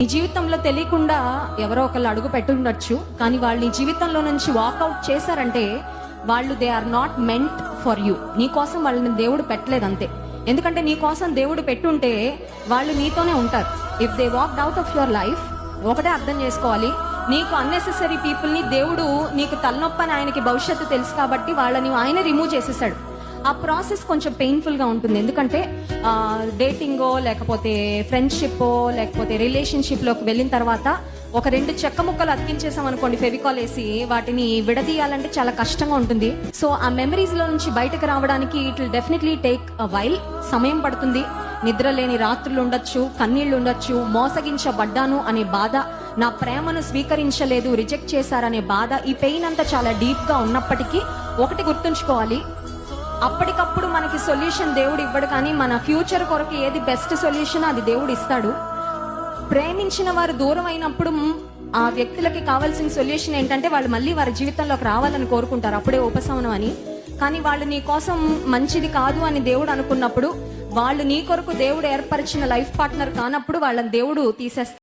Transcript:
నీ జీవితంలో తెలియకుండా ఎవరో ఒకళ్ళు అడుగు పెట్టుండొచ్చు కానీ వాళ్ళు నీ జీవితంలో నుంచి వాకౌట్ చేశారంటే వాళ్ళు they are not meant for you నీ కోసం వాళ్ళని దేవుడు పెట్టలేదు అంతే ఎందుకంటే నీ కోసం దేవుడు పెట్టుంటే వాళ్ళు నీతోనే ఉంటారు. If they walked out of your life ఒకటే అర్థం చేసుకోవాలి. నీకు అన్నెసెసరీ పీపుల్ని దేవుడు నీకు తలనొప్పని ఆయనకి భవిష్యత్తు తెలుసు కాబట్టి వాళ్ళని ఆయన రిమూవ్ చేసేసాడు. ఆ ప్రాసెస్ కొంచెం పెయిన్ఫుల్గా ఉంటుంది. ఎందుకంటే డేటింగో లేకపోతే ఫ్రెండ్షిప్ లేకపోతే రిలేషన్షిప్లోకి వెళ్ళిన తర్వాత ఒక రెండు చెక్క ముక్కలు అతికించేసాం అనుకోండి ఫెవికాల్ వేసి వాటిని విడదీయాలంటే చాలా కష్టంగా ఉంటుంది. సో ఆ మెమరీస్లో నుంచి బయటకు రావడానికి it will definitely take a while సమయం పడుతుంది. నిద్ర లేని రాత్రులు ఉండొచ్చు కన్నీళ్ళు ఉండొచ్చు మోసగించబడ్డాను అనే బాధ నా ప్రేమను స్వీకరించలేదు రిజెక్ట్ చేశారనే బాధ ఈ పెయిన్ అంతా చాలా డీప్గా ఉన్నప్పటికీ ఒకటి గుర్తుంచుకోవాలి. అప్పటికప్పుడు మనకి సొల్యూషన్ దేవుడు ఇవ్వడు కానీ మన ఫ్యూచర్ కొరకు ఏది బెస్ట్ సొల్యూషన్ అది దేవుడు ఇస్తాడు. ప్రేమించిన వారు దూరం అయినప్పుడు ఆ వ్యక్తులకి కావాల్సిన సొల్యూషన్ ఏంటంటే వాళ్ళు మళ్ళీ వారి జీవితంలోకి రావాలని కోరుకుంటారు. అప్పుడే ఉపశమనం అని. కానీ వాళ్ళు నీ కోసం మంచిది కాదు అని దేవుడు అనుకున్నప్పుడు వాళ్ళు నీ కొరకు దేవుడు ఏర్పరిచిన లైఫ్ పార్ట్నర్ కానప్పుడు వాళ్ళని దేవుడు తీసేస్తారు